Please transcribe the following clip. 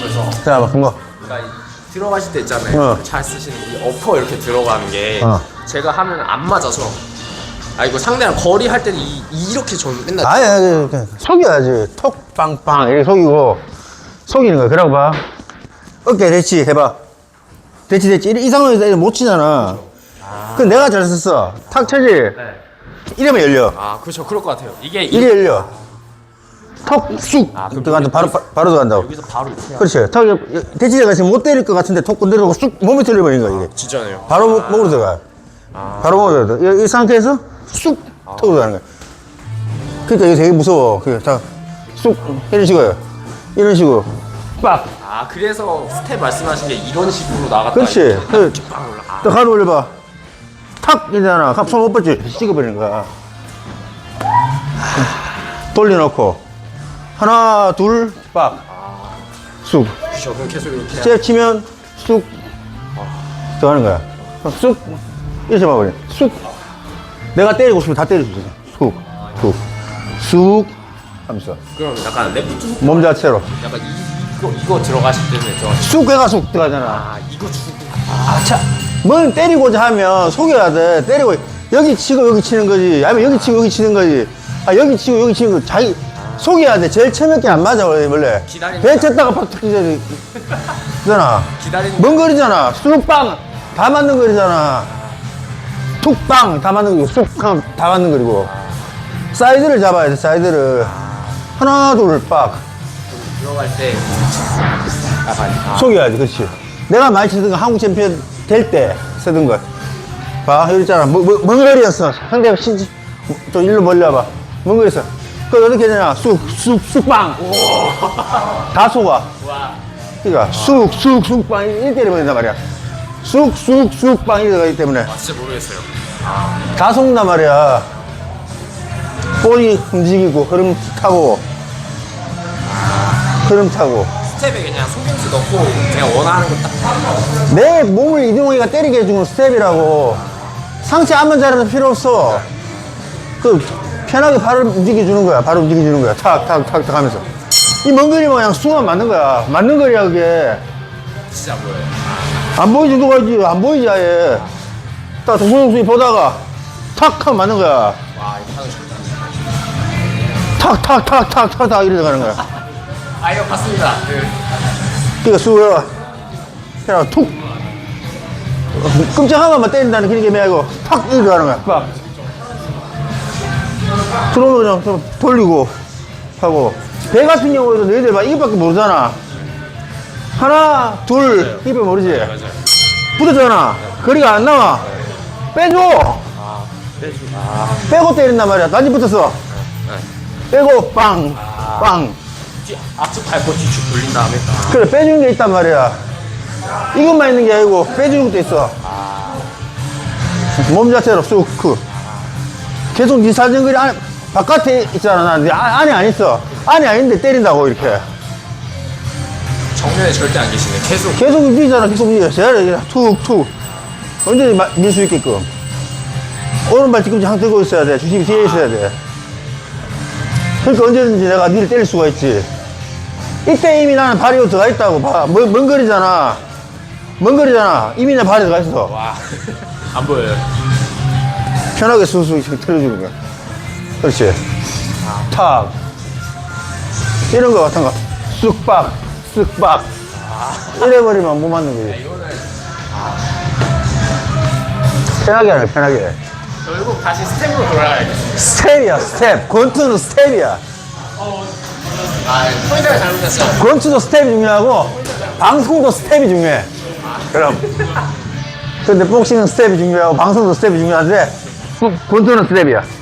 말씀에서 자, 그거. 그러니까 이 들어가실 때 있잖아요. 어. 잘 쓰시는 이 어퍼 이렇게 들어가는 게 어. 제가 하면 안 맞아서 아 이거 상대랑 거리 할 때는 이, 이렇게 저는 맨날 아니, 아니, 아니, 속여야지. 톡, 빵, 빵. 이렇게 속이고, 속이는 거야. 그러고 봐. 어깨 대치 해봐. 대치, 대치. 이, 이 상황에서 이렇게 못 치잖아. 그 내가 잘 썼어. 탁 쳐지. 네. 이러면 열려. 아 그렇죠 그럴 것 같아요. 이게 이- 이게 열려. 턱, 쑥. 아, 그럼 들어간다. 바로, 바, 바로 들어간다고. 여기서 바로 이렇게 해야 그렇지. 턱, 대치대가 지금 못 때릴 것 같은데 턱 건드리고 쑥 몸에 틀려버린 거야, 이게. 진짜네요. 바로 목- 목으로 들어가. 바로 목으로 들어가. 이, 이 상태에서 쑥 턱으로 들어가는 거야. 그러니까 이게 되게 무서워. 그, 자, 쑥 이런 식으로. 이런 식으로. 빡. 아 그래서 스텝 말씀하신 게 이런 식으로 나갔다. 그렇지. 그, 빵 올라. 아, 또 가로 올려봐. 탁! 이러잖아. 손못 뻗지. 찍어버리는 거야. 돌려놓고. 하나, 둘, 빡. 쑥. 그렇죠. 그럼 계속 이렇게. 잽 치면 쑥. 들어가는 거야. 쑥. 이렇게 봐버려. 쑥. 내가 때리고 싶으면 다 때릴 수 있어. 쑥. 쑥. 쑥. 하면서. 그럼 약간 레프트 훅몸 자체로. 약간 이, 이거 이거 들어가실 때는 들어가실 쑥 해가 쑥 들어가잖아. 아 이거 주고 아, 차. 뭘 때리고자 하면 속여야 돼. 때리고 여기 치고 여기 치는 거지. 아니면 여기 치고 여기 치는 거지. 아 여기 치고 여기 치는 거 자기 속여야 돼. 제일 처음에 안 맞아 원래. 원래. 기다리니까. 배 쳤다가 팍. 그잖아. 기다리는 먼 거리잖아. 쑥빵 다 맞는 거리잖아. 툭빵 다 맞는 거리고 쑥빵 다 맞는 거리고. 사이드를 잡아야 돼. 사이드를. 하나 둘 빡. 들어갈 때 약간 아, 속여야지, 그렇지. 내가 많이 치던 거 한국 챔피언 될 때 쓰던 거. 봐, 여기 있잖아. 뭐, 뭐, 거리였어. 상대가 신지, 좀 일로 멀리 와봐. 먼 거리였어. 그 어떻게 되냐? 쑥, 쑥, 쑥빵. 다 속아. 와 그러니까 쑥, 쑥, 쑥빵. 이렇게 때리면 된단 말이야. 쑥, 쑥, 쑥빵 이렇게 가기 때문에 아, 진짜 모르겠어요. 다 속는단 말이야. 볼이 움직이고, 흐름 타고, 흐름 타고. 스텝에 그냥 속임수 넣고 제가 원하는 거딱 내 몸을 이동호이가 때리게 해주는 스텝이라고 상체 안만 잘하는 필요 없어 그 편하게 발을 움직여주는 거야. 발을 움직여주는 거야. 탁 탁 탁 탁 하면서. 이 먼 거리만 그냥 숭만 맞는 거야. 맞는 거리야 그게. 진짜 안 보여요. 안 보이지 누가 있지? 안 보이지 아예. 딱 동동순이 보다가 탁 하면 맞는 거야. 와 이거 하는 좋다. 탁 탁 탁 탁 탁 탁 이래 가는 거야. 아 이거 봤습니다. 그 그러니까 수가 그냥 툭. 끔찍하면만 때린다는 그런 게 아니고 탁 이렇게 가는 거야. 빡 들어오면 그냥 좀 돌리고 하고. 배 같은 경우에도 너희들 봐 이것밖에 모르잖아. 하나 둘 이밖에 모르지? 맞아요. 붙었잖아 거리가 안 나와. 빼줘. 아 빼주. 아. 빼고 때린단 말이야. 단지 붙었어. 빼고 빵 빵. 뒤 앞쪽 밟고 뒤쪽 돌린 다음에. 그래 빼주는 게 있단 말이야. 이것만 있는 게 아니고 빼주는 것도 있어. 몸 자체로 쑥크 계속 네 사정거리 안, 바깥에 있잖아 나 네, 안- 안에 안 있어 안에 아닌데 때린다고 이렇게 정면에 절대 안 계시네. 계속 계속 움직이잖아 계속 움직여 제가 툭툭 언제든지 밀수 있게끔 오른발 뒤꿈치 항 들고 있어야 돼 주심이 뒤에 있어야 돼 그러니까 언제든지 내가 니를 때릴 수가 있지 이때 이미 나는 발이 들어가 있다고 봐. 먼, 먼 거리잖아. 먼 거리잖아. 이미 내 발이 들어가 있어. 와 안 보여요. 편하게 수수 틀어주는 거야. 그렇지. 탁. 이런 거 같은 거. 쑥박, 쑥박. 이래버리면 못 맞는 거지. 편하게 하네, 편하게. 결국 다시 스텝으로 돌아가야겠어요. 스텝이야, 스텝. 권투는 스텝이야. 아 포인트가 잘못됐어요. 권투도 스텝이 중요하고, 방송도 스텝이 중요해. 그럼. 근데 복싱은 스텝이 중요하고, 방송도 스텝이 중요한데, 권투는 스텝이야.